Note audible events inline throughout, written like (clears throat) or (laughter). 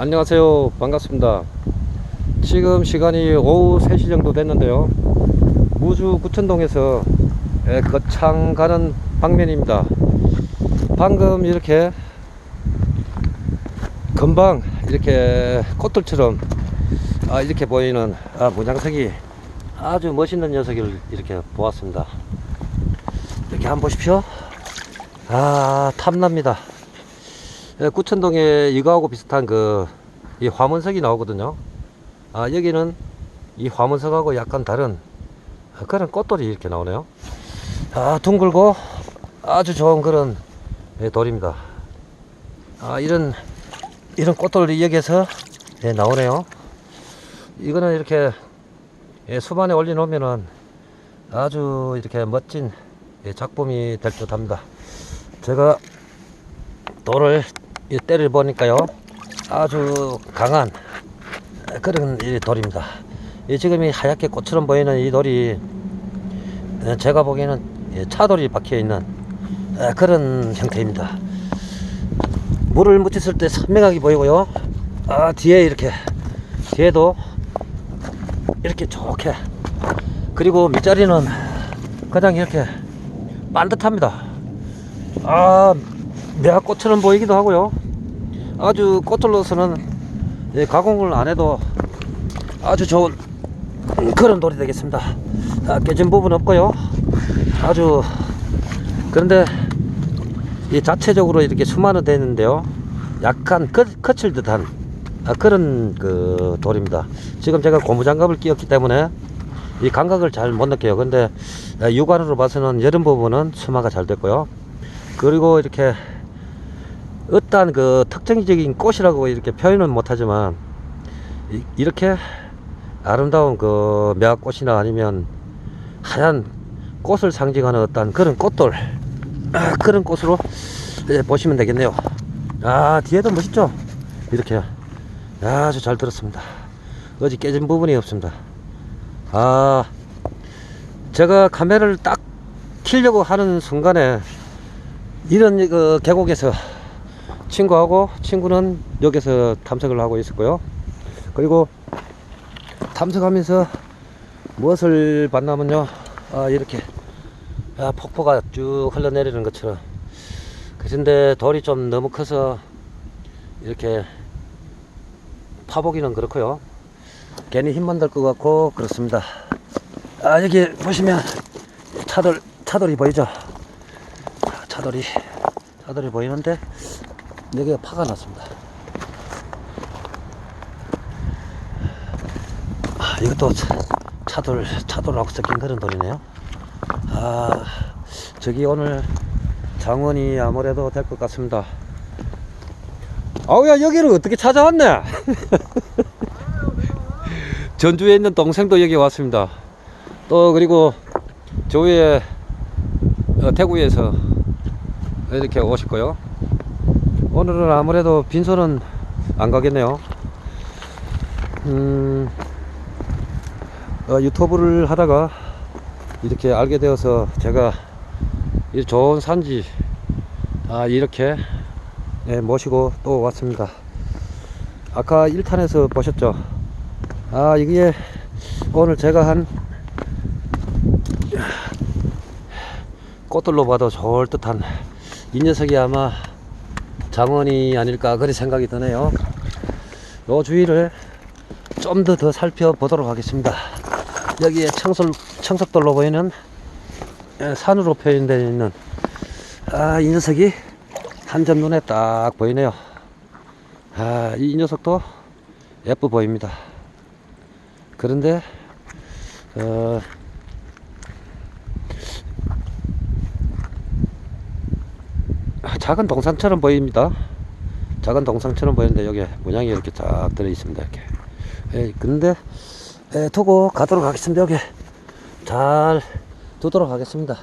안녕하세요. 반갑습니다. 지금 시간이 오후 3시 정도 됐는데요. 무주 부천동에서 예, 거창 가는 방면입니다. 방금 이렇게 금방 이렇게 꽃들처럼 아, 이렇게 보이는 아, 문양석이 아주 멋있는 녀석을 이렇게 보았습니다. 이렇게 한번 보십시오. 아, 탐납니다. 예, 구천동에 이거하고 비슷한 그 이 화문석이 나오거든요. 아 여기는 이 화문석하고 약간 다른 그런 꽃돌이 이렇게 나오네요. 아 둥글고 아주 좋은 그런 예, 돌입니다. 아 이런 이런 꽃돌이 여기에서 예, 나오네요. 이거는 이렇게 예, 수반에 올려 놓으면은 아주 이렇게 멋진 예, 작품이 될 듯 합니다. 제가 돌을 이 때려 보니까요 아주 강한 그런 이 돌입니다. 이 지금 이 하얗게 꽃처럼 보이는 이 돌이 어, 제가 보기에는 이 차돌이 박혀 있는 어, 그런 형태입니다. 물을 묻혔을 때 선명하게 보이고요. 아 뒤에 이렇게 뒤에도 이렇게 좋게 그리고 밑자리는 그냥 이렇게 반듯합니다. 아 매화꽃처럼 보이기도 하고요. 아주 꽃들로서는 예, 가공을 안 해도 아주 좋은 그런 돌이 되겠습니다. 아, 깨진 부분 없고요. 아주 그런데 이 자체적으로 이렇게 수만은 되는데요. 약간 거, 거칠 듯한 아, 그런 그 돌입니다. 지금 제가 고무장갑을 끼웠기 때문에 이 감각을 잘 못 느껴요. 근데 아, 육안으로 봐서는 여름 부분은 수마가 잘 됐고요. 그리고 이렇게 어떠한 그 특징적인 꽃이라고 이렇게 표현은 못하지만 이- 이렇게 아름다운 그 매화꽃이나 아니면 하얀 꽃을 상징하는 어떤 그런 아, (clears throat) 그런 꽃으로 예, 보시면 되겠네요. 아 뒤에도 멋있죠? 이렇게 아주 잘 들었습니다. 어디 깨진 부분이 없습니다. 아 제가 카메라를 딱 키려고 하는 순간에 이런 그 계곡에서 친구하고 친구는 여기서 탐색을 하고 있었고요. 그리고 탐색하면서 무엇을 봤냐면요. 아, 이렇게 아, 폭포가 쭉 흘러내리는 것처럼. 그런데 돌이 좀 너무 커서 이렇게 파보기는 그렇고요. 괜히 힘만 들 것 같고 그렇습니다. 아, 여기 보시면 차돌, 차돌이 보이죠? 차돌이 차돌이 보이는데 여기가 파가 났습니다. 아, 이것도 차- 차돌 차돌하고 섞인 그런 돌이네요. 아 저기 오늘 장원이 아무래도 될 것 같습니다. 아우야 여기를 어떻게 찾아왔네? (laughs) 전주에 있는 동생도 여기 왔습니다. 또 그리고 저 위에 어, 이렇게 오실 거요. 오늘은 아무래도 빈소는 안 가겠네요. 음, 어, 유튜브를 하다가 이렇게 알게 되어서 제가 이 좋은 산지 아, 이렇게 예, 모시고 또 왔습니다. 아까 1탄에서 보셨죠? 아, 이게 오늘 제가 한 꽃들로 봐도 좋을 듯한 이 녀석이 아마 장원이 아닐까 그런 생각이 드네요. 요 주위를 좀더더 살펴보도록 하겠습니다. 여기에 청솔, 청석돌로 보이는 예, 산으로 표현되어 있는 아, 이 녀석이 한점 눈에 딱 보이네요. 아, 이 녀석도 예뻐 보입니다. 그런데 어, 작은 동산처럼 보입니다. 작은 동상처럼 보이는데 여기 문양이 이렇게 쫙 들어 있습니다. 이렇게. 예, 근데 예, 두고 가도록 하겠습니다. 여기 잘 두도록 하겠습니다.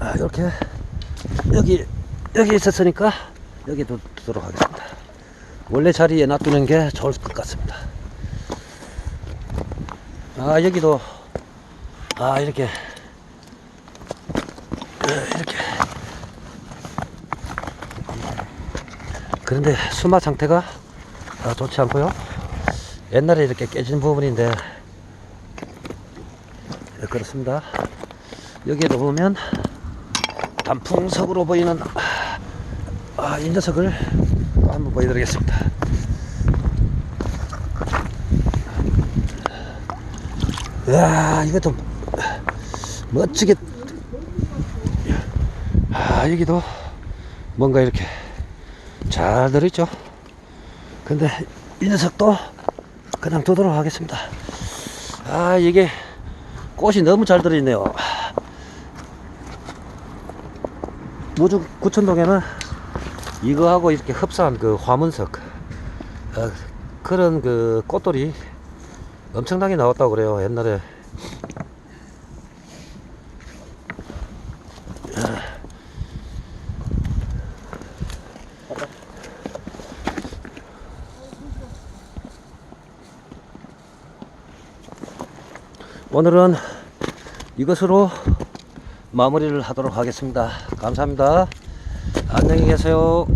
아, 이렇게 여기 여기 있었으니까 여기 두, 두도록 하겠습니다. 원래 자리에 놔두는 게 좋을 것 같습니다. 아 여기도 아 이렇게 어, 이렇게 그런데 수마 상태가 아, 좋지 않고요. 옛날에 이렇게 깨진 부분인데 네, 그렇습니다. 여기에도 보면 단풍석으로 보이는 아, 이 녀석을 한번 보여드리겠습니다. 이야, 이것도 멋지게 아, 여기도 뭔가 이렇게 잘 들어있죠. 근데 이 녀석도 그냥 두도록 하겠습니다. 아, 이게 꽃이 너무 잘 들어있네요. 무주 구천동에는 이거하고 이렇게 흡사한 그 화문석 어, 그런 그 꽃돌이 엄청나게 나왔다고 그래요 옛날에 오늘은 이것으로 마무리를 하도록 하겠습니다. 감사합니다. 안녕히 계세요.